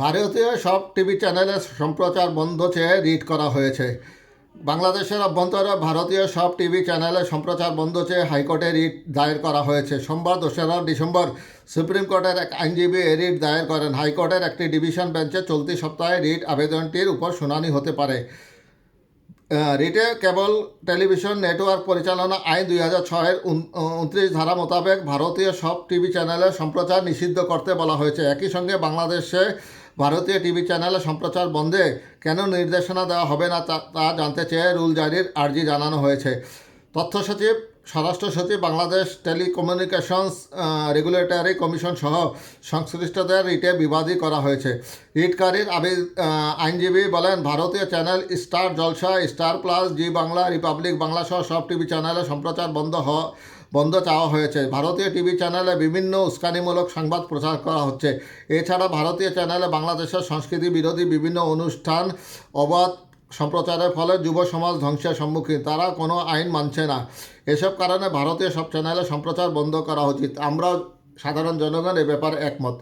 ভারতীয় সব টিভি চ্যানেলে সম্প্রচার বন্ধ চেয়ে রিট করা হয়েছে। বাংলাদেশের অভ্যন্তরে ভারতীয় সব টিভি চ্যানেলে সম্প্রচার বন্ধ চেয়ে হাইকোর্টে রিট দায়ের করা হয়েছে। সোমবার, দোসরা ডিসেম্বর সুপ্রিম কোর্টের এক আইনজীবী এ রিট দায়ের করেন। হাইকোর্টের একটি ডিভিশন বেঞ্চে চলতি সপ্তাহে রিট আবেদনটির উপর শুনানি হতে পারে। রিটে কেবল টেলিভিশন নেটওয়ার্ক পরিচালনা আইন দুই হাজার ছয়ের উনত্রিশ ধারা মোতাবেক ভারতীয় সব টিভি চ্যানেলের সম্প্রচার নিষিদ্ধ করতে বলা হয়েছে। একই সঙ্গে বাংলাদেশে ভারতীয় টিভি চ্যানেলে সম্প্রচার বন্ধে কেন নির্দেশনা দেওয়া হবে না তা জানতে চেয়ে রুল জারির আর্জি জানানো হয়েছে। তথ্য সচিব স্বরাষ্ট্র সচিব বাংলাদেশ টেলিকমিউনিকেশনস রেগুলেটরি কমিশন সহ সংশ্লিষ্টদের রিটে বিবাদী করা হয়েছে। রিটকারীর আবি আইনজীবী বলেন, ভারতীয় channel Star Jalsha, Star Plus, Zee Bangla, Republic Bangla সহ সব টিভি চ্যানেলে সম্প্রচার বন্ধ হ, বন্ধ চাওয়া হয়েছে। ভারতীয় টিভি চ্যানেলে বিভিন্ন উস্কানিমূলক সংবাদ প্রচার করা হচ্ছে। এছাড়া ভারতীয় চ্যানেলে বাংলাদেশের সংস্কৃতি বিরোধী বিভিন্ন অনুষ্ঠান, অবাধ সম্প্রচারের ফলে যুব সমাজ ধ্বংসের সম্মুখীন। তারা কোনো আইন মানছে না। এসব কারণে ভারতীয় সব চ্যানেলে সম্প্রচার বন্ধ করা উচিত। আমরা সাধারণ জনগণ এ ব্যাপারে একমত।